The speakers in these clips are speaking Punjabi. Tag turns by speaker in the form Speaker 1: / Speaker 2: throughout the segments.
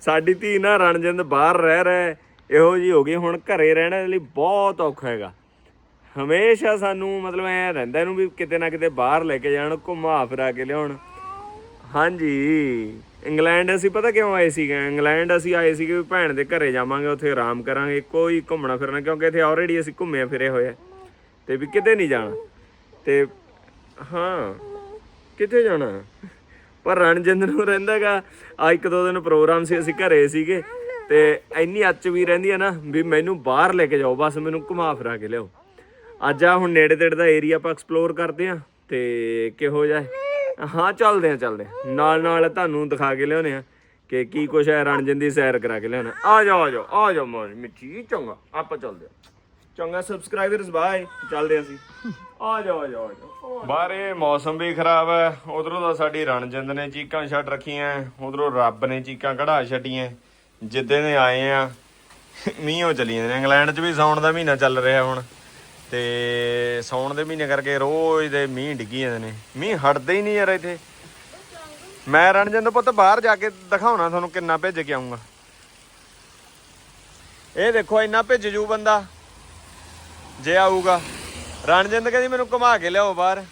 Speaker 1: ਸਾਡੀ ਧੀ ਨਾ ਰਣਜਿੰਦ ਬਾਹਰ ਰਹਿ ਰਹਿ ਇਹੋ ਜੀ ਹੋ ਗਈ, ਹੁਣ ਘਰੇ ਰਹਿਣ ਦੇ ਲਈ ਬਹੁਤ ਔਖਾ ਹੈਗਾ। ਹਮੇਸ਼ਾ ਸਾਨੂੰ ਮਤਲਬ ਐ ਰਹਿੰਦਾ ਇਹਨੂੰ ਵੀ ਕਿਤੇ ਨਾ ਕਿਤੇ ਬਾਹਰ ਲੈ ਕੇ ਜਾਣ, ਘੁਮਾ ਫਿਰਾ ਕੇ ਲਿਆਉਣ। ਹਾਂਜੀ, ਇੰਗਲੈਂਡ ਅਸੀਂ ਪਤਾ ਕਿਉਂ ਆਏ ਸੀਗੇ? ਇੰਗਲੈਂਡ ਅਸੀਂ ਆਏ ਸੀਗੇ ਵੀ ਭੈਣ ਦੇ ਘਰੇ ਜਾਵਾਂਗੇ, ਉੱਥੇ ਆਰਾਮ ਕਰਾਂਗੇ, ਕੋਈ ਘੁੰਮਣਾ ਫਿਰਨਾ, ਕਿਉਂਕਿ ਇੱਥੇ ਆਲਰੇਡੀ ਅਸੀਂ ਘੁੰਮੇ ਫਿਰੇ ਹੋਏ ਆ। ਤੇ ਵੀ ਕਿਤੇ ਨਹੀਂ ਜਾਣਾ। ਤੇ, ਹਾਂ, ਕਿੱਥੇ ਜਾਣਾ? ਪਰ ਰਣਜਿੰਦ ਨੂੰ ਰਹਿੰਦਾਗਾ। ਆ ਇੱਕ ਦੋ ਦਿਨ ਪ੍ਰੋਗਰਾਮ ਸੀ, ਅਸੀਂ ਘਰੇ ਸੀਗੇ। ਤੇ ਇੰਨੀ ਅੱਚ ਵੀ ਰਹਿੰਦੀ ਆ ਨਾ ਵੀ ਮੈਨੂੰ ਬਾਹਰ ਲੈ ਕੇ ਜਾਓ, ਬਸ ਮੈਨੂੰ ਘੁਮਾ ਫਿਰਾ ਕੇ ਲਿਆਓ। ਅੱਜ ਆ ਹੁਣ ਨੇੜੇ ਤੇੜੇ ਦਾ ਏਰੀਆ ਆਪਾਂ ਐਕਸਪਲੋਰ ਕਰਦੇ ਆ, ਤੇ ਕਿਹੋ ਜਿਹਾ ਹਾਂ? ਚੱਲਦੇ ਆ ਚੱਲਦੇ ਆ। ਨਾਲ ਨਾਲ ਤੁਹਾਨੂੰ ਦਿਖਾ ਕੇ ਲਿਆਉਨੇ ਆ ਕਿ ਕੀ ਕੁਛ ਹੈ ਰਣਜਿੰਦ ਦੀ ਸੈਰ ਕਰਾ ਕੇ ਲਿਆਉਣਾ। ਆ ਜਾਓ ਆ ਜਾਓ ਆ ਜਾਓ ਮੋਜ ਮਿੱਠੀ ਚੰਗਾ। ਆਪਾਂ ਚੱਲਦੇ ਆ। ਚੰਗਾ ਸਬਸਕ੍ਰਾਈਬਰਸ ਬਾਏ ਚੱਲਦੇ ਅਸੀਂ। ਆ ਜਾਓ ਆ ਜਾਓ ਆ ਜਾਓ। ਬਾਹਰੇ ਮੌਸਮ ਵੀ ਖਰਾਬ ਹੈ। ਉਧਰੋਂ ਤਾਂ ਸਾਡੀ ਰਣਜਿੰਦ ਨੇ ਚੀਕਾਂ ਛੱਡ ਰੱਖੀਆਂ। ਉਧਰੋਂ ਰੱਬ ਨੇ ਚੀਕਾਂ ਕਢਾ ਛੱਡੀਆਂ। ਜਿੱਦੇ ਦੇ ਆਏ ਆ, ਮੀਂਹੋਂ ਚੱਲੀ ਜਾਂਦੇ ਇੰਗਲੈਂਡ 'ਚ ਵੀ ਸੌਣ ਦਾ ਮਹੀਨਾ ਚੱਲ ਰਿਹਾ ਹੁਣ। ਤੇ ਸੌਣ ਦੇ ਮਹੀਨੇ ਕਰਕੇ ਰੋਜ਼ ਦੇ ਮੀਂਹ ਡਿੱਗੀ ਜਾਂਦੇ ਨੇ। ਮੀਂਹ ਹਟਦੇ ਹੀ ਨਹੀਂ ਯਾਰ ਇੱਥੇ। ਮੈਂ ਰਣਜਿੰਦ ਪੁੱਤ ਬਾਹਰ ਜਾ ਕੇ ਦਿਖਾਉਣਾ, ਤੁਹਾਨੂੰ ਕਿੰਨਾ ਭੇਜ ਕੇ ਆਉਂਗਾ ਇਹ ਦੇਖੋ, ਇੰਨਾ ਭੇਜ ਜੂ ਬੰਦਾ। ਜੇ ਆਊਗਾ। ਰਣਜਿੰਦ ਕਹਿੰਦੀ ਮੈਨੂੰ ਘੁਮਾ ਕੇ ਲਿਆਓ ਬਾਹਰ।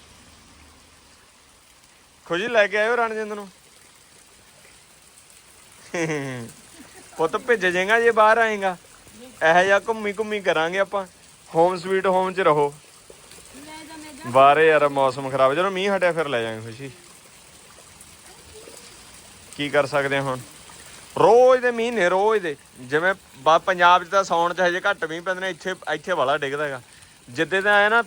Speaker 1: ਖੁਸ਼ੀ ਲੈ ਕੇ ਆਇਓ ਰਣਜਿੰਦ ਨੂੰ। ਪੁੱਤ ਭੇਜ ਜਾਏਗਾ ਜੇ ਬਾਹਰ ਆਏਗਾ। ਇਹੋ ਜਿਹਾ ਘੁੰਮੀ ਘੁੰਮੀ ਕਰਾਂਗੇ ਆਪਾਂ। ਹੋਮ ਸਵੀਟ ਹੋਮ 'ਚ ਰਹੋ। ਬਾਹਰੇ ਯਾਰ ਮੌਸਮ ਖਰਾਬ ਜਦੋਂ ਮੀਂਹ ਹਟਿਆ ਫਿਰ ਲੈ ਜਾਾਂਗੇ ਖੁਸ਼ੀ। ਕੀ ਕਰ ਸਕਦੇ ਹੁਣ? ਰੋਜ਼ ਦੇ ਮਹੀਨੇ, ਰੋਜ਼ ਦੇ। ਜਿਵੇਂ ਬਾ- ਪੰਜਾਬ 'ਚ ਤਾਂ ਸੌਣ 'ਚ ਹਜੇ ਘੱਟ ਮੀਂਹ ਪੈਂਦੇ ਨੇ, ਇੱਥੇ ਇੱਥੇ ਵਾਲਾ ਡਿੱਗਦਾ ਹੈਗਾ। ਜਿੱਦੇ ਦਾ ਆਇਆ ਨਾ,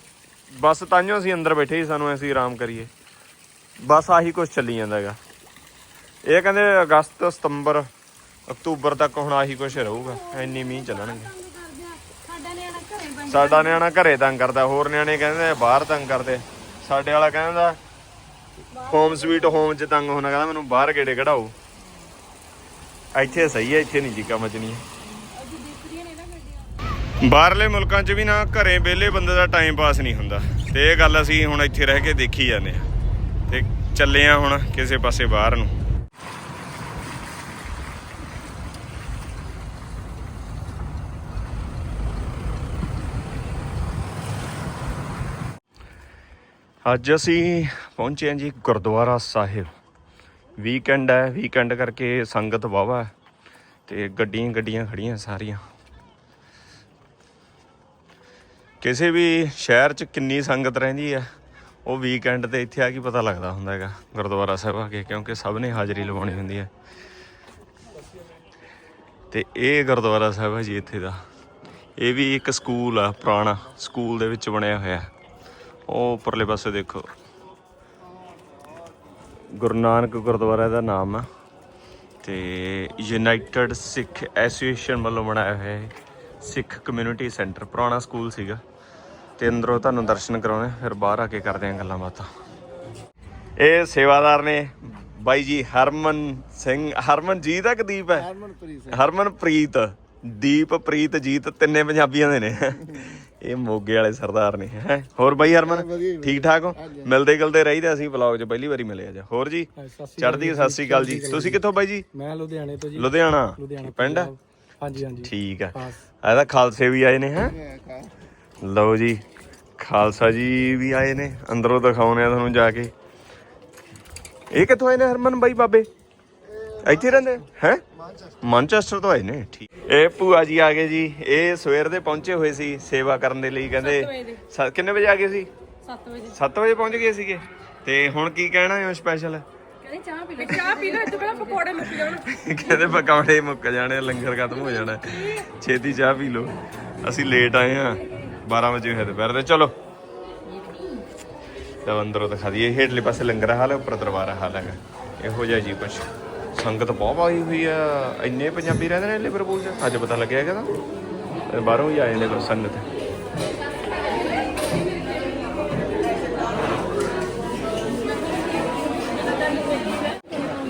Speaker 1: ਬਸ ਤਾਂਿਓ ਅਸੀਂ ਅੰਦਰ ਬੈਠੇ ਸੀ, ਸਾਨੂੰ ਅਸੀਂ ਆਰਾਮ ਕਰੀਏ। ਬਸ ਆਹੀ ਕੁਝ ਚੱਲੀ ਜਾਂਦਾ ਹੈਗਾ। ਇਹ ਕਹਿੰਦੇ ਅਗਸਤ, ਸਤੰਬਰ, ਅਕਤੂਬਰ ਤੱਕ ਹੁਣ ਆਹੀ ਕੁਝ ਰਹੂਗਾ। ਇੰਨੀ ਮੀਂਹ ਚੱਲਣਗੇ।
Speaker 2: ਸਾਡਾ ਨਿਆਣਾ ਘਰੇ ਬਣ
Speaker 1: ਸਾਡਾ ਨਿਆਣਾ ਘਰੇ ਤੰਗ ਕਰਦਾ, ਹੋਰ ਨਿਆਣੇ ਕਹਿੰਦੇ ਬਾਹਰ ਤੰਗ ਕਰਦੇ। ਸਾਡੇ ਵਾਲਾ ਕਹਿੰਦਾ ਹੋਮ ਸਵੀਟ ਹੋਮ ਚ ਤੰਗ ਹੋਣਾ, ਕਹਿੰਦਾ ਮੈਨੂੰ ਬਾਹਰ ਗੇੜੇ ਕਢਾਓ। ਇੱਥੇ ਸਹੀ ਹੈ ਇੱਥੇ ਨਹੀਂ ਜੀਕਾ ਮਚਣੀ ਬਾਹਰਲੇ ਮੁਲਕਾਂ 'ਚ ਵੀ ਨਾ ਘਰੇ ਵਿਹਲੇ ਬੰਦੇ ਦਾ ਟਾਈਮ ਪਾਸ ਨਹੀਂ ਹੁੰਦਾ। ਤੇ ਇਹ ਗੱਲ ਅਸੀਂ ਹੁਣ ਇੱਥੇ ਰਹਿ ਕੇ ਦੇਖੀ ਜਾਂਦੇ ਆ ਤੇ ਚੱਲੇ ਆ ਹੁਣ ਕਿਸੇ ਪਾਸੇ ਬਾਹਰ ਨੂੰ। ਅੱਜ ਅਸੀਂ ਪਹੁੰਚੇ ਹਾਂ ਜੀ ਗੁਰਦੁਆਰਾ ਸਾਹਿਬ। ਵੀਕਐਂਡ ਹੈ ਵੀਕਐਂਡ ਕਰਕੇ ਸੰਗਤ ਵਾਵਾ ਹੈ ਤੇ ਗੱਡੀਆਂ ਗੱਡੀਆਂ ਖੜੀਆਂ ਸਾਰੀਆਂ। ਕਿਸੇ ਵੀ ਸ਼ਹਿਰ 'ਚ ਕਿੰਨੀ ਸੰਗਤ ਰਹਿੰਦੀ ਹੈ, ਉਹ ਵੀਕਐਂਡ ਤੇ ਇੱਥੇ ਆ ਕੇ ਪਤਾ ਲੱਗਦਾ ਹੁੰਦਾ ਹੈਗਾ, ਗੁਰਦੁਆਰਾ ਸਾਹਿਬ ਆ ਕੇ, ਕਿਉਂਕਿ ਸਭ ਨੇ ਹਾਜ਼ਰੀ ਲਵਾਉਣੀ ਹੁੰਦੀ ਹੈ। ਤੇ ਇਹ ਗੁਰਦੁਆਰਾ ਸਾਹਿਬ ਹੈ ਜੀ ਇੱਥੇ ਦਾ। ਇਹ ਵੀ ਇੱਕ ਸਕੂਲ ਆ, ਪੁਰਾਣਾ ਸਕੂਲ ਦੇ ਵਿੱਚ ਬਣਿਆ ਹੋਇਆ ਉਹ ਉੱਪਰਲੇ ਪਾਸੇ ਦੇਖੋ। ਗੁਰੂ ਨਾਨਕ ਗੁਰਦੁਆਰਾ ਦਾ ਨਾਮ ਆ ਤੇ ਯੂਨਾਈਟਿਡ ਸਿੱਖ ਐਸੋਸੀਏਸ਼ਨ ਵੱਲੋਂ ਬਣਾਇਆ ਹੋਇਆ ਹੈ ਸਿੱਖ ਕਮਿਊਨਿਟੀ ਸੈਂਟਰ ਪੁਰਾਣਾ ਸਕੂਲ ਸੀਗਾ। ਤੇ ਅੰਦਰੋਂ ਤੁਹਾਨੂੰ ਦਰਸ਼ਨ ਕਰਾਉਣੇ ਫਿਰ ਬਾਹਰ ਆ ਕੇ ਕਰਦੇ ਆਂ ਗੱਲਾਂ ਬਾਤਾਂ। ਇਹ ਸੇਵਾਦਾਰ ਨੇ ਬਾਈ ਜੀ ਹਰਮਨ ਸਿੰਘ ਹਰਮਨਜੀਤ ਆ ਕਿ ਦੀਪ ਹੈ? ਹਰਮਨਪ੍ਰੀਤ ਦੀਪ ਪ੍ਰੀਤ ਜੀਤ ਤਿੰਨੇ ਪੰਜਾਬੀਆਂ ਦੇ ਨੇ। ਇਹ ਮੋਗੇ ਵਾਲੇ ਸਰਦਾਰ ਨੇ ਹੈ। ਹੋਰ ਬਾਈ ਹਰਮਨ ਠੀਕ ਠਾਕ ਹੋ? ਮਿਲਦੇ ਗਿਲਦੇ ਰਹੀਦੇ ਅਸੀਂ ਵਲੌਗ 'ਚ ਪਹਿਲੀ ਵਾਰੀ ਮਿਲੇ ਅੱਜ। ਹੋਰ ਜੀ? ਚੜ੍ਹਦੀ ਸਤਿ ਸ੍ਰੀ ਅਕਾਲ ਜੀ। ਤੁਸੀਂ ਕਿੱਥੋਂ ਬਾਈ ਜੀ?
Speaker 3: ਮੈਂ ਲੁਧਿਆਣੇ ਤੋਂ ਜੀ।
Speaker 1: ਲੁਧਿਆਣਾ ਪਿੰਡ।
Speaker 3: ਹਾਂਜੀ ਹਾਂਜੀ।
Speaker 1: ਠੀਕ ਆ। ਇਹਦਾ ਖਾਲਸੇ ਵੀ ਆਏ ਨੇ ਹੈ। ਲਓ ਜੀ ਖਾਲਸਾ ਜੀ ਵੀ ਆਏ ਨੇ। ਅੰਦਰੋਂ ਦਿਖਾਉਣੇ ਆ ਤੁਹਾਨੂੰ ਜਾ ਕੇ। ਇਹ ਕਿੱਥੋਂ ਆਏ ਨੇ ਹਰਮਨ ਬਾਈ ਬਾਬੇ? ਇੱਥੇ ਰਹਿੰਦੇ? ਹੈ? ਮਾਨਚੈਸਟਰ ਤੋਂ ਆਏ ਨੇ ਠੀਕ। ਇਹ ਭੂਆ ਜੀ ਆ ਗਏ ਜੀ। ਇਹ ਸਵੇਰ ਦੇ ਪਹੁੰਚੇ ਹੋਏ ਸੀ ਸੇਵਾ ਕਰਨ ਦੇ ਲਈ ਕਹਿੰਦੇ ਸ- ਕਿੰਨੇ ਵਜੇ ਆ ਗਏ ਸੀ?
Speaker 2: 7 ਵਜੇ।
Speaker 1: 7 ਵਜੇ ਪਹੁੰਚ ਗਏ ਸੀਗੇ। ਤੇ ਹੁਣ ਕੀ ਕਹਿਣਾ ਹੈ ਸਪੈਸ਼ਲ
Speaker 2: ਕਹਿੰਦੇ ਚਾਹ ਪੀ ਲੈ ਚਾਹ ਪੀ ਲੈ ਇੱਥੇ ਪਹਿਲਾਂ ਪਕੌੜੇ ਮੁੱਕ ਜਾਣ।
Speaker 1: ਕਹਿੰਦੇ ਪਕੌੜੇ ਮੁੱਕ ਜਾਣੇ ਲੰਗਰ ਖਤਮ ਹੋ ਜਾਣਾ। ਛੇਤੀ ਚਾਹ ਪੀ ਲਓ। ਅਸੀਂ ਲੇਟ ਆਏ ਆ 12 ਵਜੇ ਹੋਏ ਦੁਪਹਿਰ ਦੇ। ਚਲੋ। ਤਾਂ ਅੰਦਰੋਂ ਦਿਖਾ ਦਈਏ। ਹੇਠਲੇ ਪਾਸੇ ਲੰਗਰ ਹਾਲ ਹੈ ਉੱਪਰ ਦਰਬਾਰ ਹਾਲ ਹੈਗਾ। ਇਹੋ ਜਿਹਾ ਜੀ ਕੁਛ। ਸੰਗਤ ਬਹੁਤ ਆਈ ਹੋਈ ਆ, ਇੰਨੇ ਪੰਜਾਬੀ ਰਹਿੰਦੇ ਨੇ ਲਿਵਰਪੂਲ 'ਚ? ਅੱਜ ਪਤਾ ਲੱਗਿਆ ਹੈਗਾ ਤਾਂ। ਬਾਹਰੋਂ ਹੀ ਆਏ ਨੇ ਕੋਈ ਸੰਗਤ।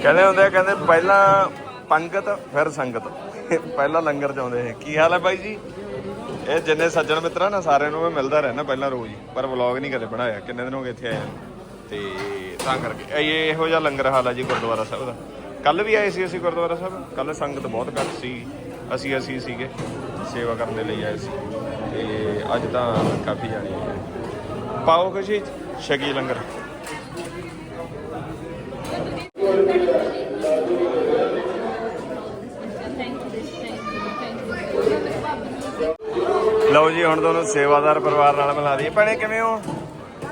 Speaker 1: ਕਹਿੰਦੇ ਹੁੰਦੇ ਆ, ਕਹਿੰਦੇ ਪਹਿਲਾਂ ਪੰਗਤ, ਫਿਰ ਸੰਗਤ। ਪਹਿਲਾਂ ਲੰਗਰ ਚ ਆਉਂਦੇ ਹੈ ਕੀ ਹਾਲ ਹੈ ਬਾਈ ਜੀ? ਇਹ ਜਿੰਨੇ ਸੱਜਣ ਮਿੱਤਰਾਂ ਨਾ, ਸਾਰਿਆਂ ਨੂੰ ਮੈਂ ਮਿਲਦਾ ਰਹਿਣਾ ਪਹਿਲਾਂ ਰੋਜ਼ ਹੀ। ਪਰ ਵਲੌਗ ਨਹੀਂ ਕਦੇ ਬਣਾਇਆ। ਕਿੰਨੇ ਦਿਨ ਹੋ ਗਏ ਇੱਥੇ ਆਇਆ ਤੇ ਤਾਂ ਕਰਕੇ। ਇਹ ਇਹੋ ਜਿਹਾ ਲੰਗਰ ਹਾਲ ਹੈ ਜੀ ਗੁਰਦੁਆਰਾ ਸਾਹਿਬ ਦਾ। ਕੱਲ ਵੀ ਆਏ ਸੀ ਅਸੀਂ ਗੁਰਦੁਆਰਾ ਸਾਹਿਬ। ਕੱਲ ਸੰਗਤ ਬਹੁਤ ਘੱਟ ਸੀ। ਅਸੀਂ ਅਸੀਂ ਸੀਗੇ। ਸੇਵਾ ਕਰਨ ਦੇ ਲਈ ਆਏ ਸੀ। ਤੇ ਅੱਜ ਤਾਂ ਕਾਫੀ ਜਾਣੇ ਆਏ ਪਾਓ ਖੁਸ਼ੀ ਛਕੀ ਲੰਗਰ। ਲਓ ਜੀ, ਹੁਣ ਤੁਹਾਨੂੰ ਸੇਵਾਦਾਰ ਪਰਿਵਾਰ ਨਾਲ ਮਿਲਾ ਦਈਏ। ਭੈਣੇ, ਕਿਵੇਂ ਹੋ?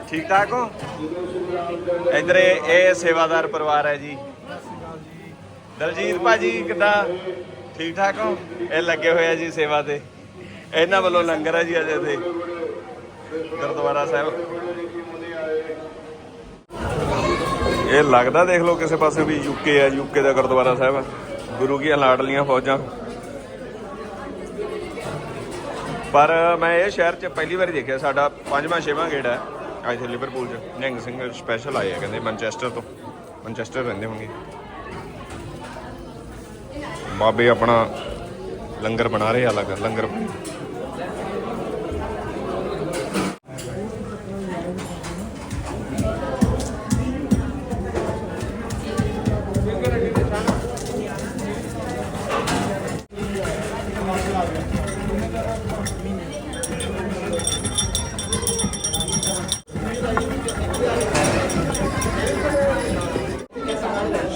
Speaker 1: ਠੀਕ ਠਾਕ ਹੋ? ਇਧਰ ਇਹ ਸੇਵਾਦਾਰ ਪਰਿਵਾਰ ਹੈ ਜੀ। ਦਲਜੀਤ ਭਾਜੀ, ਕਿੱਦਾਂ? ਠੀਕ ਠਾਕ ਹੋ? ਇਹ ਲੱਗੇ ਹੋਏ ਆ ਜੀ ਸੇਵਾ ਤੇ। ਇਹਨਾਂ ਵੱਲੋਂ ਲੰਗਰ ਹੈ ਜੀ ਅਜੇ ਤੇ। ਗੁਰਦੁਆਰਾ ਸਾਹਿਬ। ਇਹ ਲੱਗਦਾ ਦੇਖ ਲਓ ਕਿਸੇ ਪਾਸੇ ਵੀ ਯੂਕੇ ਆ ਯੂਕੇ ਦਾ ਗੁਰਦੁਆਰਾ ਸਾਹਿਬ ਗੁਰੂ ਕੀਆਂ ਲਾਡਲੀਆਂ ਫੌਜਾਂ। ਪਰ ਮੈਂ ਇਹ ਸ਼ਹਿਰ 'ਚ ਪਹਿਲੀ ਵਾਰੀ ਦੇਖਿਆ, ਸਾਡਾ ਪੰਜਵਾਂ, ਛੇਵਾਂ ਗੇੜ ਹੈ। ਅੱਜ ਇੱਥੇ ਲਿਵਰਪੂਲ 'ਚ। ਨਿਹੰਗ ਸਿੰਘ ਸਪੈਸ਼ਲ ਆਏ ਆ, ਕਹਿੰਦੇ ਮੈਨਚੈਸਟਰ ਤੋਂ। ਮੈਨਚੈਸਟਰ ਰਹਿੰਦੇ ਹੋਣਗੇ। ਬਾਬੇ ਆਪਣਾ ਲੰਗਰ ਬਣਾ ਰਹੇ ਅਲੱਗ ਲੰਗਰ। ਲੰਗਰ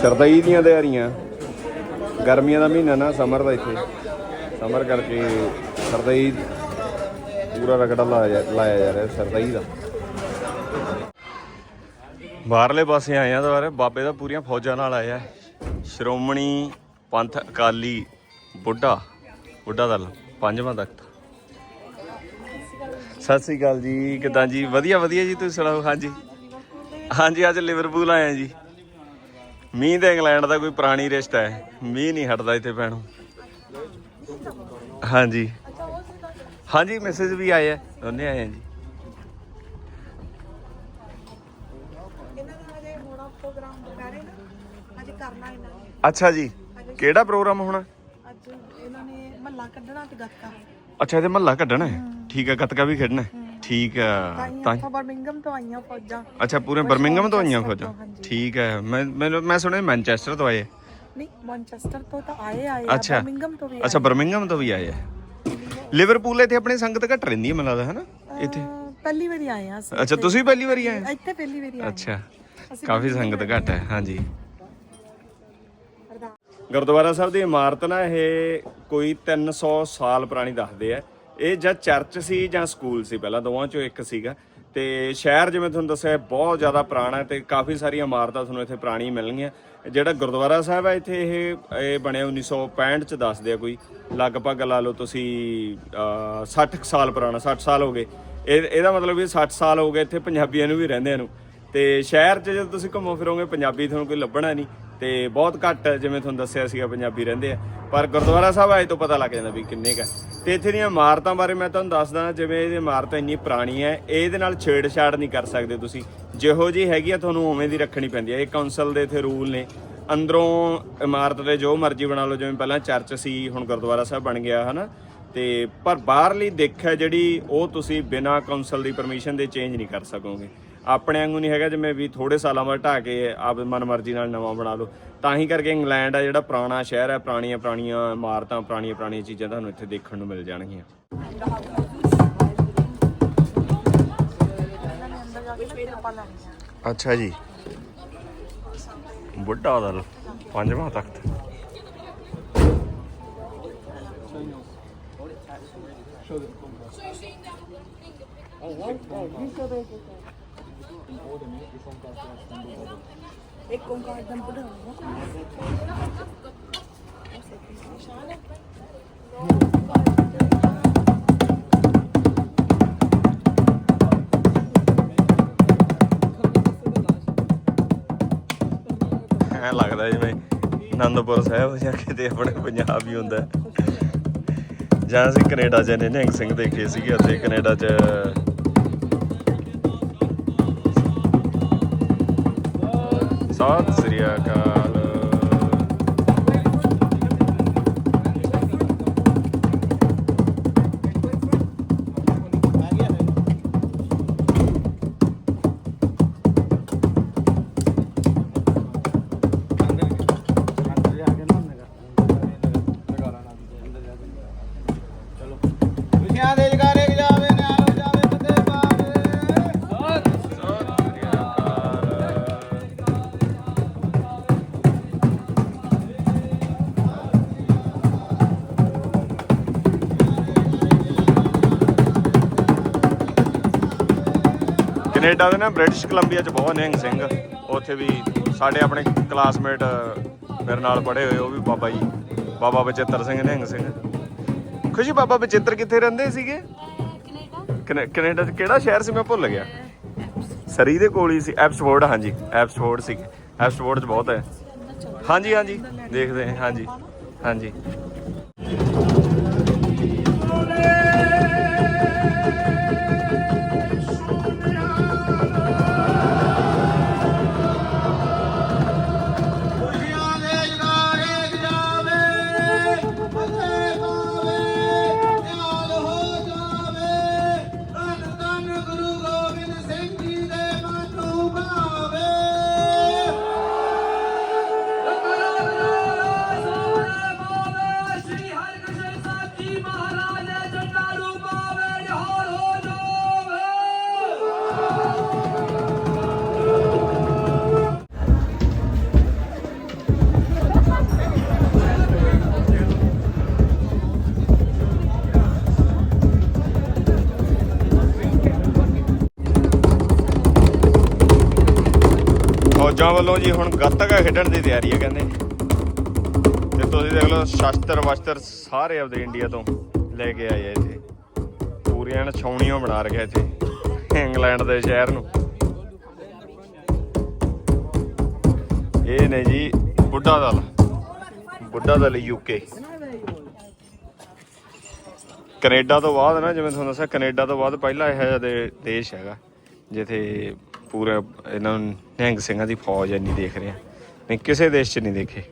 Speaker 1: ਸ਼ਰਦਈ ਦੀਆਂ ਤਿਆਰੀਆਂ। ਗਰਮੀਆਂ ਦਾ ਮਹੀਨਾ ਨਾ ਸਮਰ ਦਾ ਇੱਥੇ। ਸਮਰ ਕਰਕੇ ਸਰਦਈ ਪੂਰਾ ਰਗੜਾ ਲਾਇਆ ਲਾਇਆ ਜਾ ਰਿਹਾ ਸਰਦਈ ਦਾ। ਬਾਹਰਲੇ ਪਾਸੇ ਆਏ ਆ ਦੁਬਾਰੇ, ਬਾਬੇ ਦਾ ਪੂਰੀਆਂ ਫੌਜਾਂ ਨਾਲ ਆਇਆ ਸ਼੍ਰੋਮਣੀ ਪੰਥ ਅਕਾਲੀ ਬੁੱਢਾ ਬੁੱਢਾ ਦਲ, ਪੰਜਵਾਂ ਤਖਤ ਸਤਿ ਸ੍ਰੀ ਅਕਾਲ ਜੀ, ਕਿਦਾਂ ਜੀ? ਵਧੀਆ ਵਧੀਆ ਜੀ, ਤੁਸੀਂ ਸੁਣਾਓ? ਹਾਂਜੀ। ਹਾਂਜੀ, ਅੱਜ ਲਿਵਰਪੂਲ ਆਏ ਆ ਜੀ। ਮੀਂਹ ਤੇ ਇੰਗਲੈਂਡ ਦਾ ਕੋਈ ਪੁਰਾਣੀ ਰਿਸ਼ਤਾ ਹੈ। ਮੀਂਹ ਨਹੀਂ ਹਟਦਾ ਇੱਥੇ ਪੈਣੋਂ ਹਾਂਜੀ। ਹਾਂਜੀ ਮੈਸੇਜ ਵੀ ਆਏ ਆ। ਦੋਨੇ ਆਏ ਆ ਜੀ। ਅੱਛਾ ਜੀ। ਕਿਹੜਾ ਪ੍ਰੋਗਰਾਮ ਹੋਣਾ?
Speaker 3: ਅੱਜ ਇਹਨਾਂ ਨੇ ਮਹੱਲਾ ਕੱਢਣਾ ਤੇ ਗੱਤਕਾ।
Speaker 1: ਅੱਛਾ ਇਹਦੇ ਮਹੱਲਾ ਕੱਢਣਾ ਹੈ। ਠੀਕ ਹੈ ਗੱਤਕਾ ਵੀ ਖੇਡਣਾ ਹੈ। ਠੀਕ ਹੈ ਤਾਂ
Speaker 3: ਬਰਮਿੰਗਮ ਤੋਂ ਆਈਆਂ ਫੌਜਾਂ।
Speaker 1: ਅੱਛਾ ਪੂਰੇ ਬਰਮਿੰਗਮ ਤੋਂ ਆਈਆਂ ਫੌਜਾਂ?
Speaker 3: ਹਾਂਜੀ।
Speaker 1: ਠੀਕ ਹੈ ਮੈਂ ਮੈਨੂੰ ਮੈਂ ਸੁਣਿਆ ਮੈਨਚੈਸਟਰ ਤੋਂ ਆਏ।
Speaker 3: ਨਹੀਂ ਮੈਨਚੈਸਟਰ ਤੋਂ ਤਾਂ ਆਏ ਆਏ ਆ।
Speaker 1: ਅੱਛਾ।
Speaker 3: ਬਰਮਿੰਗਮ ਤੋਂ ਵੀ
Speaker 1: ਅੱਛਾ ਬਰਮਿੰਗਮ ਤੋਂ ਵੀ ਆਏ ਆ। ਲਿਵਰਪੂਲ ਇੱਥੇ ਆਪਣੀ ਸੰਗਤ ਘੱਟ ਰਹਿੰਦੀ ਹੈ ਮੈਨੂੰ ਲੱਗਦਾ ਹੈ ਨਾ ਇੱਥੇ।
Speaker 3: ਅਹ, ਪਹਿਲੀ ਵਾਰੀ ਆਏ ਆ ਅਸੀਂ
Speaker 1: ਅੱਛਾ ਤੁਸੀਂ ਪਹਿਲੀ ਵਾਰੀ ਆਏ?
Speaker 3: ਇੱਥੇ ਪਹਿਲੀ ਵਾਰੀ ਆਏ
Speaker 1: ਅੱਛਾ।
Speaker 3: ਅਸੀਂ
Speaker 1: ਕਾਫੀ ਸੰਗਤ ਘੱਟ ਹੈ ਹਾਂਜੀ।
Speaker 3: ਅਰਦਾਸ।
Speaker 1: ਗੁਰਦੁਆਰਾ ਸਾਹਿਬ ਦੀ ਇਮਾਰਤ ਨਾ ਇਹ ਕੋਈ 300 ਸਾਲ ਪੁਰਾਣੀ ਦੱਸਦੇ ਆ। ਇਹ ਜਾਂ ਚਰਚ ਸੀ ਜਾਂ ਸਕੂਲ ਸੀ ਪਹਿਲਾਂ ਦੋਵਾਂ ਚੋਂ ਇੱਕ ਸੀਗਾ। ਤੇ ਸ਼ਹਿਰ ਜਿਵੇਂ ਤੁਹਾਨੂੰ ਦੱਸਿਆ ਬਹੁਤ ਜ਼ਿਆਦਾ ਪੁਰਾਣਾ ਹੈ ਤੇ ਕਾਫੀ ਸਾਰੀਆਂ ਇਮਾਰਤਾਂ ਤੁਹਾਨੂੰ ਇੱਥੇ ਪੁਰਾਣੀ ਮਿਲਣਗੀਆਂ। ਜਿਹੜਾ ਗੁਰਦੁਆਰਾ ਸਾਹਿਬ ਹੈ ਇੱਥੇ ਇਹ ਇਹ ਬਣਿਆ 1965 ਚ ਦੱਸਦੇ ਆ ਕੋਈ। ਲਗਭਗ ਲਾ ਲਓ ਤੁਸੀਂ ਅਹ, 60 ਸਾਲ ਪੁਰਾਣਾ 60 ਸਾਲ ਹੋ ਗਏ। ਇਹ ਇਹਦਾ ਮਤਲਬ ਵੀ 60 ਸਾਲ ਹੋ ਗਏ ਇੱਥੇ ਪੰਜਾਬੀਆਂ ਨੂੰ ਵੀ ਰਹਿੰਦਿਆਂ ਨੂੰ। ਤੇ ਸ਼ਹਿਰ 'ਚ ਜਦੋਂ ਤੁਸੀਂ ਘੁੰਮੋ ਫਿਰੋਗੇ ਪੰਜਾਬੀ ਤੁਹਾਨੂੰ ਕੋਈ ਲੱਭਣਾ ਨਹੀਂ। ਤੇ ਬਹੁਤ ਘੱਟ ਜਿਵੇਂ ਤੁਹਾਨੂੰ ਦੱਸਿਆ ਸੀਗਾ ਪੰਜਾਬੀ ਰਹਿੰਦੇ ਆ। ਪਰ ਗੁਰਦੁਆਰਾ ਸਾਹਿਬ ਆਏ ਤੋਂ ਪਤਾ ਲੱਗ ਜਾਂਦਾ ਵੀ ਕਿੰਨੇ ਕਾ ਤੇ ਇੱਥੇ ਦੀਆਂ ਇਮਾਰਤਾਂ ਬਾਰੇ ਮੈਂ ਤੁਹਾਨੂੰ ਦੱਸਦਾ ਜਿਵੇਂ ਇਹਦੀ ਇਮਾਰਤ ਇੰਨੀ ਪੁਰਾਣੀ ਹੈ, ਇਹਦੇ ਨਾਲ ਛੇੜਛਾੜ ਨਹੀਂ ਕਰ ਸਕਦੇ ਤੁਸੀਂ। ਜਿਹੋ ਜੀ ਹੈਗੀ ਆ, ਤੁਹਾਨੂੰ ਉਵੇਂ ਦੀ ਰੱਖਣੀ ਪੈਂਦੀ ਹੈ। ਇਹ ਕਾਉਂਸਲ ਦੇ ਇੱਥੇ ਰੂਲ ਨੇ। ਅੰਦਰੋਂ ਇਮਾਰਤ ਦੇ ਜੋ ਮਰਜ਼ੀ ਬਣਾ ਲਓ, ਜਿਵੇਂ ਪਹਿਲਾਂ ਚਰਚ ਸੀ, ਹੁਣ ਗੁਰਦੁਆਰਾ ਸਾਹਿਬ ਬਣ ਗਿਆ, ਹਨਾ? ਤੇ ਪਰ ਬਾਹਰਲੀ ਦਿੱਖ ਹੈ ਜਿਹੜੀ, ਉਹ ਤੁਸੀਂ ਬਿਨਾਂ ਕਾਉਂਸਲ ਦੀ ਪਰਮਿਸ਼ਨ ਦੇ ਚੇਂਜ ਨਹੀਂ ਕਰ ਸਕੋਗੇ। ਆਪਣੇ ਵਾਂਗੂ ਨਹੀਂ ਹੈਗਾ, ਜਿਵੇਂ ਵੀ ਥੋੜੇ ਸਾਲਾਂ ਬਾਅਦ ਢਾ ਕੇ ਆਪ ਮਨਮਰਜ਼ੀ ਨਾਲ ਨਵਾਂ ਬਣਾ ਲਓ। ਤਾਂ ਹੀ ਕਰਕੇ ਇੰਗਲੈਂਡ ਆ ਜਿਹੜਾ ਪੁਰਾਣਾ ਸ਼ਹਿਰ ਹੈ ਪੁਰਾਣੀਆਂ ਪੁਰਾਣੀਆਂ ਇਮਾਰਤਾਂ, ਪੁਰਾਣੀਆਂ ਪੁਰਾਣੀਆਂ ਚੀਜ਼ਾਂ ਤੁਹਾਨੂੰ ਇੱਥੇ ਦੇਖਣ ਨੂੰ ਮਿਲ ਜਾਣਗੀਆਂ।
Speaker 3: ਇਹਨਾਂ ਨੇ ਅੰਦਰ ਜਾ ਕੇ ਨਾ ਕਿਰਪਾ ਲੈਣੀ ਆ
Speaker 1: ਅੱਛਾ ਜੀ ਬੁੱਢਾ ਦਲ ਪੰਜਵਾਂ ਤਖਤ
Speaker 3: ਇੱਕ ਓੰਕਾਰ ਦਮ ਪੜਾਉਂਗਾ
Speaker 1: ਐ ਲੱਗਦਾ ਜਿਵੇਂ ਆਨੰਦਪੁਰ ਸਾਹਿਬ ਜਾਂ ਕਿਤੇ ਆਪਣੇ ਪੰਜਾਬ ਹੀ ਹੁੰਦਾ। ਜਾਂ ਅਸੀਂ ਕੈਨੇਡਾ ਚ ਨੇ ਨਿਹੰਗ ਸਿੰਘ ਦੇਖੇ ਸੀਗੇ, ਉੱਥੇ ਕੈਨੇਡਾ ਚ ਸਤਿ ਸ੍ਰੀ ਅਕਾਲ ਕੈਨੇਡਾ ਦੇ ਨਾ ਬ੍ਰਿਟਿਸ਼ ਕੋਲੰਬੀਆ ਚ ਬਹੁਤ ਨਿਹੰਗ ਸਿੰਘ। ਉੱਥੇ ਵੀ ਸਾਡੇ ਆਪਣੇ ਕਲਾਸਮੇਟ ਮੇਰੇ ਨਾਲ ਪੜ੍ਹੇ ਹੋਏ ਉਹ ਵੀ ਬਾਬਾ ਜੀ ਬਾਬਾ ਬਚਿੱਤਰ ਸਿੰਘ ਨਿਹੰਗ ਸਿੰਘ। ਖੁਸ਼ੀ ਬਾਬਾ ਬਚਿੱਤਰ ਕਿੱਥੇ ਰਹਿੰਦੇ ਸੀਗੇ?
Speaker 2: ਕੈਨੇਡਾ।
Speaker 1: ਕੈਨੇ- ਕੈਨੇਡਾ ਚ ਕਿਹੜਾ ਸ਼ਹਿਰ ਸੀ? ਮੈਂ ਭੁੱਲ ਗਿਆ। ਸਰੀ ਦੇ ਕੋਲ ਹੀ ਸੀ ਐਪਸਫੋਰਡ ਹਾਂਜੀ ਐਪਸਫੋਰਡ ਸੀ। ਐਪਸਫੋਰਡ ਚ ਬਹੁਤ ਹੈ। ਹਾਂਜੀ ਹਾਂਜੀ ਦੇਖਦੇ ਹਾਂ ਹਾਂਜੀ ਹਾਂਜੀ। ਫੌਜਾਂ ਵੱਲੋਂ ਜੀ ਹੁਣ ਗੱਤਕਾ ਖੇਡਣ ਦੀ ਤਿਆਰੀ ਹੈ ਕਹਿੰਦੇ। ਤੇ ਤੁਸੀਂ ਦੇਖ ਲਓ ਸ਼ਸਤਰ ਵਸਤਰ ਸਾਰੇ ਆਪਦੇ ਇੰਡੀਆ ਤੋਂ ਲੈ ਕੇ ਆਏ ਆ ਇੱਥੇ। ਪੂਰੀਆਂ ਐਨ ਬਣਾ ਰਖਿਆ ਇੱਥੇ, ਇੰਗਲੈਂਡ ਦੇ ਸ਼ਹਿਰ ਨੂੰ। ਇਹ ਨੇ ਜੀ ਬੁੱਢਾ ਦਲ ਬੁੱਢਾ ਦਲ ਯੂਕੇ ਕੈਨੇਡਾ ਤੋਂ ਬਾਅਦ ਨਾ, ਜਿਵੇਂ ਤੁਹਾਨੂੰ ਦੱਸਿਆ ਕੈਨੇਡਾ ਤੋਂ ਬਾਅਦ ਪਹਿਲਾ ਇਹੋ ਜਿਹਾ ਦੇਸ਼ ਹੈਗਾ, ਜਿੱਥੇ ਪੂਰਾ ਇਹਨਾਂ ਨੂੰ ਨਿਹੰਗ ਸਿੰਘਾਂ ਦੀ ਫੌਜ ਇੰਨੀ ਦੇਖ ਰਹੇ ਆ। ਨਹੀਂ ਕਿਸੇ ਦੇਸ਼ 'ਚ ਨਹੀਂ ਦੇਖੇ।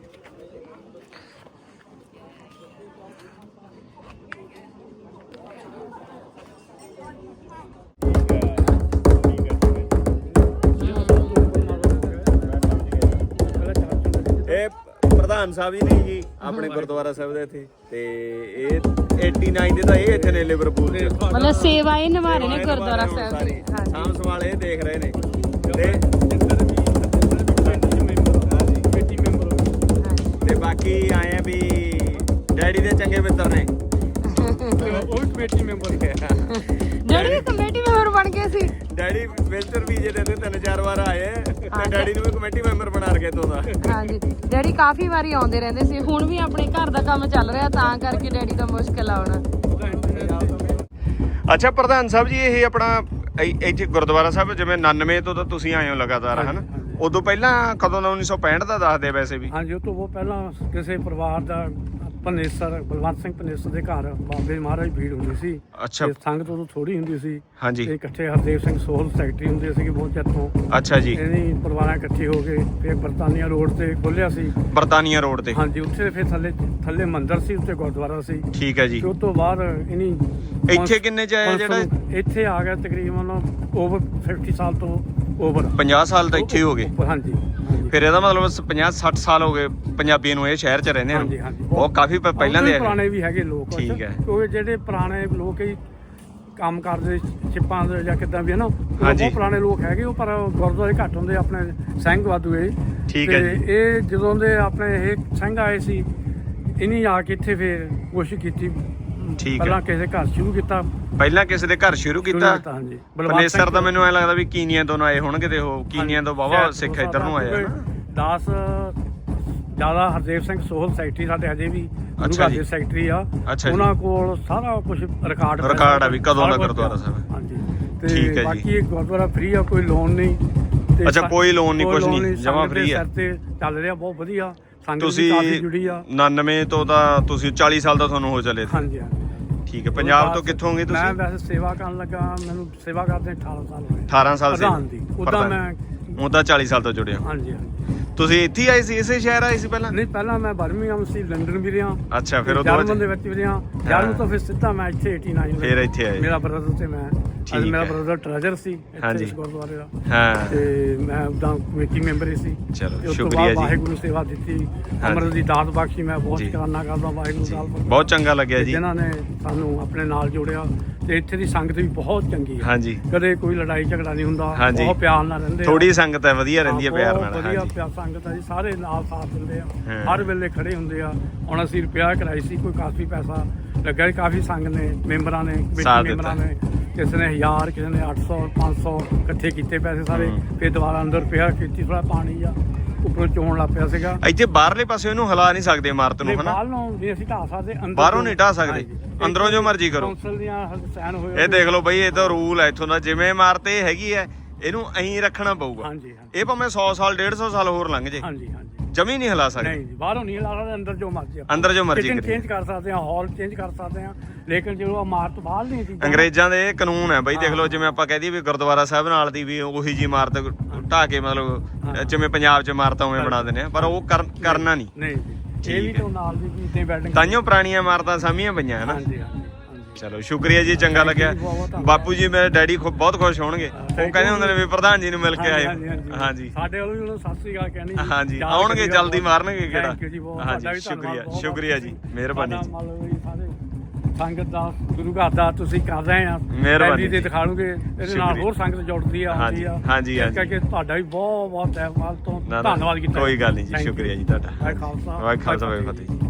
Speaker 1: ਸਾਹਿਬ ਜੀ ਨੇ ਜੀ ਆਪਣੇ ਗੁਰਦੁਆਰਾ ਸਾਹਿਬ ਦੇ ਇੱਥੇ। ਤੇ ਇਹ 89 ਦੇ ਤਾਂ ਇਹ ਇੱਥੇ ਨੇ ਲਿਵਰਪੂਲ 'ਚ।
Speaker 2: ਮਤਲਬ ਸੇਵਾ ਇਹ ਨਿਭਾ ਰਹੇ ਨੇ ਗੁਰਦੁਆਰਾ ਸਾਹਿਬ ਦੀ। ਹਾਂਜੀ।
Speaker 1: ਸਾਮ ਸਵਾਲ ਇਹ ਦੇਖ ਰਹੇ ਨੇ। ਤੇ ਤੇ ਬਾਕੀ ਆਏ ਆ ਵੀ ਡੈਡੀ ਦੇ ਚੰਗੇ ਮਿੱਤਰ ਨੇ।
Speaker 2: ਡੈਡੀ ਵੀ ਕਮੇਟੀ ਮੈਂਬਰ ਬਣ ਗਏ ਸੀ।
Speaker 1: ਡੈਡੀ ਵਿਲਚਰ ਵੀਜੇ ਦੇ ਤੇ ਤਿੰਨ ਚਾਰ ਵਾਰ ਆਏ ਤੇ ਡੈਡੀ ਨੂੰ ਵੀ ਕਮੇਟੀ ਮੈਂਬਰ ਬਣਾ ਰਕੇ ਤੋਂ ਦਾ।
Speaker 2: ਹਾਂਜੀ। ਡੈਡੀ ਕਾਫੀ ਵਾਰੀ ਆਉਂਦੇ ਰਹਿੰਦੇ ਸੀ ਹੁਣ ਵੀ ਆਪਣੇ ਘਰ ਦਾ ਕੰਮ ਚੱਲ ਰਿਹਾ ਤਾਂ ਕਰਕੇ ਡੈਡੀ ਦਾ ਮੁਸ਼ਕਲ ਆਉਣਾ
Speaker 1: ਅੱਛਾ ਪ੍ਰਧਾਨ ਸਾਹਿਬ ਜੀ ਇਹ ਆਪਣਾ ਇੱਥੇ ਗੁਰਦੁਆਰਾ ਸਾਹਿਬ ਜਿਵੇਂ 99 ਤੋਂ ਤਾਂ ਤੁਸੀਂ ਆਏ ਹੋ ਲਗਾਤਾਰ ਹਨ? ਉਦੋਂ ਪਹਿਲਾਂ ਕਦੋਂ ਦਾ 1965 ਦਾ ਦੱਸਦੇ ਵੈਸੇ ਵੀ?
Speaker 4: ਹਾਂਜੀ ਉਹ ਤੋਂ ਉਹ ਪਹਿਲਾਂ ਕਿਸੇ ਪਰਿਵਾਰ ਦਾ ਪਨੇਸਰ ਬਲਵੰਤ ਸਿੰਘ ਪਨੇਸਰ ਦੇ ਘਰ ਬਾਬੇ ਮਹਾਰਾਜ ਭੀੜ ਹੁੰਦੀ ਸੀ।
Speaker 1: ਅੱਛਾ।
Speaker 4: ਤੇ ਸੰਗਤ ਉਦੋਂ ਥੋੜੀ ਹੁੰਦੀ ਸੀ।
Speaker 1: ਹਾਂਜੀ।
Speaker 4: ਤੇ ਇਕੱਠੇ ਹਰਦੇਵ ਸਿੰਘ ਸੋਹਲ ਸੈਕਟਰੀ ਹੁੰਦੇ ਸੀਗੇ ਬਹੁਤ ਚਿਰ ਤੋਂ।
Speaker 1: ਅੱਛਾ ਜੀ।
Speaker 4: ਇਹਨੀ ਪਰਿਵਾਰਾਂ ਇਕੱਠੇ ਹੋ ਗਏ ਫਿਰ ਬਰਤਾਨੀਆ ਰੋਡ ਤੇ ਖੋਲਿਆ ਸੀ।
Speaker 1: ਬਰਤਾਨੀਆ ਰੋਡ ਤੇ।
Speaker 4: ਹਾਂਜੀ ਉੱਥੇ ਫਿਰ ਥੱਲੇ ਥੱਲੇ ਮੰਦਿਰ ਸੀ ਉੱਤੇ ਗੁਰਦੁਆਰਾ ਸੀ।
Speaker 1: ਠੀਕ ਹੈ ਜੀ।
Speaker 4: ਤੇ ਉਸ ਤੋਂ ਬਾਅਦ ਇਨੀ
Speaker 1: ਇੱਥੇ ਕਿੰਨੇ ਚ ਆਇਆ ਜਿਹੜਾ
Speaker 4: ਇੱਥੇ ਆ ਗਿਆ ਤਕਰੀਬਨ ਓਵਰ 50 ਸਾਲ ਤੋਂ। ਓਵਰ
Speaker 1: 50 ਸਾਲ ਤਾਂ ਇੱਥੇ ਹੀ ਹੋ ਗਏ
Speaker 4: ਹਾਂਜੀ ਹਾਂਜੀ
Speaker 1: ਫਿਰ ਇਹਦਾ ਮਤਲਬ 50 60 ਸਾਲ ਹੋ ਗਏ ਪੰਜਾਬੀ ਨੂੰ ਇਹ ਸ਼ਹਿਰ 'ਚ ਰਹਿੰਦੇ
Speaker 4: ਹਾਂਜੀ,
Speaker 1: ਨੂੰ
Speaker 4: ਹਾਂਜੀ।
Speaker 1: ਉਹ ਕਾਫੀ ਪ- ਪਹਿਲਾਂ ਦੇ।
Speaker 4: ਪੁਰਾਣੇ ਵੀ ਹੈਗੇ ਲੋਕ।
Speaker 1: ਠੀਕ ਹੈ।
Speaker 4: ਕਿਉਂਕਿ ਜਿਹੜੇ ਪੁਰਾਣੇ ਲੋਕ ਹੀ ਕੰਮ ਕਰਦੇ ਛਿੱਪਾਂ ਦੇ ਜਾਂ ਕਿਦਾਂ ਵੀ ਹੈ ਨਾ ਉਹ
Speaker 1: ਹਾਂਜੀ।
Speaker 4: ਬਹੁਤ ਪੁਰਾਣੇ ਲੋਕ ਹੈਗੇ ਉਹ ਪਰ ਗੁਰਦੁਆਰੇ ਘੱਟ ਹੁੰਦੇ ਆਪਣੇ ਸਿੰਘ ਵਾਧੂ ਇਹ
Speaker 1: ਠੀਕ ਹੈ
Speaker 4: ਤੇ ਇਹ ਜਦੋਂ ਦੇ ਆਪਣੇ ਇਹ ਸਿੰਘ ਆਏ ਸੀ ਇਨੀ ਆ ਕੇ ਇੱਥੇ ਫੇਰ ਕੋਸ਼ਿਸ਼ ਕੀਤੀ
Speaker 1: ਠੀਕ ਹੈ।
Speaker 4: ਪਹਿਲਾਂ ਕਿਸੇ ਘਰ ਸ਼ੁਰੂ ਕੀਤਾ
Speaker 1: ਪਹਿਲਾਂ ਕਿਸੇ ਦੇ ਘਰ ਸ਼ੁਰੂ ਕੀਤਾ
Speaker 4: ਹਾਂਜੀ
Speaker 1: ਪਨੇਸਰ ਦਾ ਮੈਨੂੰ ਐ ਲੱਗਦਾ ਵੀ ਕੀਨੀਆਂ ਤੋਂ ਨਾ ਆਏ ਹੋਣਗੇ ਤੇ ਉਹ ਕੀਨੀਆਂ ਤੋਂ ਵਾਵਾ ਸਿੱਖ
Speaker 4: ਹੋ
Speaker 1: ਇੱਧਰ ਨੂੰ ਆਏ ਆ
Speaker 4: ਸਕਦਾ
Speaker 1: ਨਾ।
Speaker 4: 10 ਜ਼ਿਆਦਾ ਹਰਦੇਵ ਸਿੰਘ ਸੋਹਲ ਸੈਕਟਰੀ ਸਾਡੇ ਹਜੇ ਵੀ ਗੁਰੂ
Speaker 1: ਅੱਛਾ
Speaker 4: ਘਰ
Speaker 1: ਜੀ।
Speaker 4: ਦੇ ਸੈਕਟਰੀ ਆ
Speaker 1: ਅੱਛਾ ਜੀ।
Speaker 4: ਉਹਨਾਂ ਕੋਲ ਸਾਰਾ ਕੁਝ ਰਿਕਾਰਡ
Speaker 1: ਰਿਕਾਰਡ ਆ ਵੀ ਕਦੋਂ ਦਾ ਗੁਰਦੁਆਰਾ। ਸਾਹਿਬ।
Speaker 4: ਹਾਂਜੀ
Speaker 1: ਠੀਕ ਹੈ ਜੀ।
Speaker 4: ਤੇ ਬਾਕੀ ਇਹ ਗੁਰਦੁਆਰਾ ਫ੍ਰੀ ਆ ਕੋਈ ਲੋਨ ਨਹੀਂ ਤੇ
Speaker 1: ਅੱਛਾ,
Speaker 4: ਸਾ-
Speaker 1: ਕੋਈ loan ਨਹੀਂ, ਕੁਛ
Speaker 4: loan
Speaker 1: ਨਹੀਂ, ਜਮਾਂ
Speaker 4: ਸੰਗਤ ਦੇ
Speaker 1: free ਆ।
Speaker 4: ਸਿਰ ਤੇ ਚੱਲ ਰਿਹਾ ਬਹੁਤ ਵਧੀਆ ਸੰਗਤ ਵੀ
Speaker 1: ਤੁਸੀਂ
Speaker 4: ਕਾਫੀ ਜੁੜੀ ਆ।
Speaker 1: 99 ਤੋਂ ਤਾਂ ਤੁਸੀਂ 40 ਸਾਲ ਦਾ ਤੁਹਾਨੂੰ ਹੋ ਚੱਲੇ
Speaker 4: ਹਾਂਜੀ ਹਾਂਜੀ।
Speaker 1: ਠੀਕ ਹੈ ਪੰਜਾਬ ਤੋਂ ਕਿੱਥੋਂ ਗਏ
Speaker 4: ਮੈਂ
Speaker 1: ਤੁਸੀਂ
Speaker 4: ਵੈਸੇ ਸੇਵਾ ਕਰਨ ਲੱਗਾ ਮੈਨੂੰ ਸੇਵਾ ਕਰਦੇ 18 ਸਾਲ ਹੋਏ।
Speaker 1: 18 ਸਾਲ ਸੀ
Speaker 4: ਪ੍ਰਧਾਨ ਦੀ ਉਦਾਂ
Speaker 1: ਪ੍ਰਧਾਨ।
Speaker 4: ਮੈਂ
Speaker 1: ਤਾਂ 40 ਸਾਲ ਤੋਂ ਜੁੜੇ ਹੋ
Speaker 4: ਹਾਂਜੀ ਹਾਂਜੀ।
Speaker 1: ਤੁਸੀਂ ਇੱਥੇ ਹੀ ਆਏ ਸੀ ਇਸੇ ਸ਼ਹਿਰ ਆਏ ਸੀ ਪਹਿਲਾਂ?
Speaker 4: ਨਹੀਂ ਪਹਿਲਾਂ ਮੈਂ ਬਰਮਿੰਗਮ ਸੀ ਲੰਡਨ ਵੀ ਰਿਹਾ।
Speaker 1: ਅੱਛਾ ਫਿਰ ਉਹ ਦੋ
Speaker 4: ਜਰਮਨ ਦੇ ਵਿੱਚ ਵੀ ਰਿਹਾ। ਜਰਮਨ ਤੋਂ ਫਿਰ ਸਿੱਧਾ ਮੈਂ ਇੱਥੇ 89 ਵਿੱਚ।
Speaker 1: ਫਿਰ ਇੱਥੇ ਆਏ।
Speaker 4: ਮੇਰਾ ਬ੍ਰਦਰ ਤੇ ਮੈਂ।
Speaker 1: ਠੀਕ
Speaker 4: ਅੱਜ ਮੇਰਾ
Speaker 1: ਹੈ।
Speaker 4: ਬ੍ਰਦਰ ਟ੍ਰੈਜਰ ਸੀ ਇੱਥੇ
Speaker 1: ਹਾਂਜੀ।
Speaker 4: ਇਸ ਗੁਰਦੁਆਰੇ ਦਾ
Speaker 1: ਹਾਂ
Speaker 4: ਤੇ ਮੈਂ ਉਦਾਂ ਕਮੇਟੀ ਮੈਂਬਰ ਹੀ ਸੀ
Speaker 1: ਚਲੋ,
Speaker 4: ਤੇ ਉਸ ਤੋਂ
Speaker 1: ਸ਼ੁਕਰੀਆ ਜੀ।
Speaker 4: ਵਾਹਿਗੁਰੂ ਸੇਵਾ ਦਿੱਤੀ ਅੰਮ੍ਰਿਤ ਦੀ ਦਾਤ ਬਖਸ਼ੀ ਮੈਂ ਬਹੁਤ
Speaker 1: ਜੀ।
Speaker 4: ਸ਼ੁਕਰਾਨਾ ਕਰਦਾ ਵਾਹਿਗੁਰੂ ਦਾ
Speaker 1: ਬਹੁਤ ਚੰਗਾ ਲੱਗਿਆ ਜੀ
Speaker 4: ਜਿਨ੍ਹਾਂ ਨੇ ਸਾਨੂੰ ਆਪਣੇ ਨਾਲ ਜੋੜਿਆ ਤੇ ਇੱਥੇ ਦੀ ਸੰਗਤ ਵੀ ਬਹੁਤ ਚੰਗੀ ਹੈ
Speaker 1: ਹਾਂਜੀ
Speaker 4: ਕਦੇ ਕੋਈ ਲੜਾਈ ਝਗੜਾ ਨਹੀਂ ਹੁੰਦਾ
Speaker 1: ਹਾਂਜੀ।
Speaker 4: ਬਹੁਤ ਪਿਆਰ ਨਾਲ ਰਹਿੰਦੇ ਆ।
Speaker 1: ਥੋੜੀ ਸੰਗਤ ਹੈ ਵਧੀਆ ਰਹਿੰਦੀ ਹੈ
Speaker 4: ਹਾਂ,
Speaker 1: ਪਿਆਰ
Speaker 4: ਬਹੁਤ
Speaker 1: ਨਾਲ
Speaker 4: ਵਧੀਆ
Speaker 1: ਹਾਂਜੀ
Speaker 4: ਪਿਆਰ ਸੰਗਤ ਆ ਜੀ ਸਾਰੇ ਨਾਲ ਸਾਥ ਦਿੰਦੇ ਆ
Speaker 1: ਹਾਂ।
Speaker 4: ਹਰ ਵੇਲੇ ਖੜੇ ਹੁੰਦੇ ਆ ਹੁਣ ਅਸੀਂ ਰਿਪੇਅਰ ਕਰਾਈ ਸੀ ਕੋਈ ਕਾਫੀ ਪੈਸਾ ਲੱਗਾ ਸੀ, ਕਾਫੀ ਸੰਗ ਨੇ ਮੈਂਬਰਾਂ ਨੇ
Speaker 1: ਸਾਥ
Speaker 4: ਕਮੇਟੀ ਮੈਂਬਰਾਂ। ਨੇ ਕਿਸੇ ਨੇ 1000 ਕਿਸੇ ਨੇ 800 500 ਇਕੱਠੇ ਕੀਤੇ ਪੈਸੇ ਸਾਰੇ। ਫਿਰ ਦੁਬਾਰਾ ਅੰਦਰ ਪਿਆ ਕੀਤੀ ਥੋੜਾ ਪਾਣੀ ਆ ਉੱਪਰੋਂ ਚੋਣ ਲੱਗ ਪਿਆ ਸੀਗਾ।
Speaker 1: ਇੱਥੇ ਬਾਹਰਲੇ ਪਾਸੇ ਇਹਨੂੰ ਹਿਲਾ ਨਹੀਂ ਸਕਦੇ ਇਮਾਰਤ ਨੂੰ ਹਨਾ?
Speaker 4: ਬਾਹਰ ਨੂੰ ਵੀ ਅਸੀਂ ਢਾ ਸਕਦੇ ਅੰਦਰ
Speaker 1: ਬਾਹਰੋਂ ਨਹੀਂ ਢਾਹ ਸਕਦੇ। ਅੰਦਰੋਂ ਜੋ ਮਰਜ਼ੀ ਕਰੋ।
Speaker 4: ਕੌਂਸਲ ਦੀਆਂ ਸਾਈਨ ਹੋਏ
Speaker 1: ਇਹ ਦੇਖ ਲਓ ਬਈ ਇਹ ਤਾਂ ਰੂਲ ਹੈ ਇੱਥੋਂ ਦਾ। ਜਿਵੇਂ ਇਮਾਰਤ ਇਹ ਹੈਗੀ ਹੈ ਇਹਨੂੰ ਅਹੀਂ ਰੱਖਣਾ ਪਊਗਾ। ਇਹ ਭਾਵੇਂ 100 ਸਾਲ 150 ਸਾਲ ਹੋਰ ਲੰਘ ਜੇ।
Speaker 4: ਹਾਂਜੀ ਹਾਂਜੀ।
Speaker 1: ਜਮੀ ਨਹੀਂ ਹਿਲਾ ਸਕਦੇ।
Speaker 4: ਨਹੀਂ ਜੀ ਬਾਹਰੋਂ ਨਹੀਂ ਲਾ ਸਕਦੇ ਅੰਦਰ ਜੋ ਮਰਜ਼ੀ ਆਪਾਂ।
Speaker 1: ਅੰਦਰ ਜੋ ਮਰਜ਼ੀ
Speaker 4: ਕਿਚਨ
Speaker 1: ਕਰੀਏ।
Speaker 4: ਚੇਂਜ ਕਰ ਸਕਦੇ ਹਾਂ ਹਾਲ ਚੇਂਜ ਕਰ ਸਕਦੇ ਹਾਂ ਲੇਕਿਨ ਜਦੋਂ ਇਮਾਰਤ ਬਾਹਰ ਨਹੀਂ ਚੀਜ਼ਾਂ
Speaker 1: ਅੰਗਰੇਜ਼ਾਂ ਦੇ ਇਹ ਕਾਨੂੰਨ ਹੈ ਬਈ ਦੇਖ ਲਓ ਜਿਵੇਂ ਆਪਾਂ ਕਹਿ ਦਈਏ ਵੀ ਗੁਰਦੁਆਰਾ ਸਾਹਿਬ ਨਾਲ ਦੀ ਵੀ ਉਹੀ ਜੀ ਇਮਾਰਤ ਢਾ ਕੇ ਮਤਲਬ ਜਿਵੇਂ ਪੰਜਾਬ 'ਚ ਇਮਾਰਤਾਂ ਉਵੇਂ ਬਣਾ ਦਿੰਦੇ ਆ ਪਰ ਉਹ ਕਰ- ਕਰਨਾ ਨਹੀਂ।
Speaker 4: ਨਹੀਂ ਜੀ। ਇਹ ਵੀ। ਤੋਂ ਨਾਲ ਦੀ ਵੀ ਇਤਨੇ ਬਿਲਡਿੰਗ
Speaker 1: ਤਾਈਓ ਪੁਰਾਣੀਆਂ ਇਮਾਰਤਾਂ ਸਾਮੀਆਂ ਪਈਆਂ ਹੈ ਨਾ?
Speaker 4: ਹਾਂਜੀ ਹਾਂਜੀ ਹਾਂਜੀ।
Speaker 1: ਚਲੋ ਸ਼ੁਕਰੀਆ ਜੀ ਚੰਗਾ ਲੱਗਿਆ
Speaker 4: ਧੰਨਵਾਦ।
Speaker 1: ਬਾਪੂ ਜੀ ਮੇਰੇ ਡੈਡੀ ਖੁ- ਬਹੁਤ ਖੁਸ਼ ਹੋਣਗੇ ਉਹ ਕਹਿੰਦੇ ਹੁੰਦੇ ਨੇ ਵੀ ਪ੍ਰਧਾਨ ਜੀ ਨੂੰ ਮਿਲ ਕੇ ਆਏ
Speaker 4: ਹਾਂਜੀ, ਸਾਡੇ ਵੱਲੋਂ ਵੀ ਉਹਨੂੰ ਸਤਿ ਸ੍ਰੀ ਅਕਾਲ ਕਹਿਣੀ ਜੀ।
Speaker 1: ਹਾਂਜੀ
Speaker 4: ਯਾਦ
Speaker 1: ਆਉਣਗੇ ਜਲਦੀ
Speaker 4: ਬਹੁਤ।
Speaker 1: ਮਾਰਨਗੇ ਕਿਹੜਾ
Speaker 4: Thank you ਜੀ ਬਹੁਤ
Speaker 1: ਹਾਂਜੀ
Speaker 4: ਵੀ ਧੰਨਵਾਦ,
Speaker 1: ਸ਼ੁਕਰੀਆ
Speaker 4: ਬਹੁਤ
Speaker 1: ਸ਼ੁਕਰੀਆ ਜੀ
Speaker 4: ਬਹੁਤ
Speaker 1: ਮਿਹਰਬਾਨੀ
Speaker 4: ਜੀ ਸਾਰੇ ਸੰਗਤ ਦਾ ਗੁਰੂ ਘਰ ਦਾ ਤੁਸੀਂ ਕਰ ਰਹੇ ਆ
Speaker 1: ਮਿਹਰਬਾਨੀ
Speaker 4: ਤੇ
Speaker 1: ਜੀ।
Speaker 4: ਦਿਖਾਣਗੇ ਇਹਦੇ ਨਾਲ
Speaker 1: ਸ਼ੁਕਰੀਆ।
Speaker 4: ਹੋਰ ਸੰਗਤ ਜੁੜਦੀ ਆ ਆਉਂਦੀ
Speaker 1: ਹਾਂਜੀ,
Speaker 4: ਆ
Speaker 1: ਹਾਂਜੀ,
Speaker 4: ਇਸ
Speaker 1: ਹਾਂਜੀ।
Speaker 4: ਕਰਕੇ ਤੁਹਾਡਾ ਵੀ ਬਹੁਤ ਬਹੁਤ ਤਹਿਵਾਲ ਤੋਂ
Speaker 1: ਨਾ, ਨਾ,
Speaker 4: ਧੰਨਵਾਦ ਕੀਤਾ
Speaker 1: ਕੋਈ ਗੱਲ ਨਹੀਂ ਜੀ
Speaker 4: Thank you.
Speaker 1: ਸ਼ੁਕਰੀਆ ਜੀ ਤੁਹਾਡਾ
Speaker 4: ਵਾਹਿਗੁਰੂ ਖਾਲਸਾ
Speaker 1: ਵਾਹਿਗੁਰੂ ਖਾਲਸਾ ਵਾਹਿਗੁਰੂ ਫਤਿਹ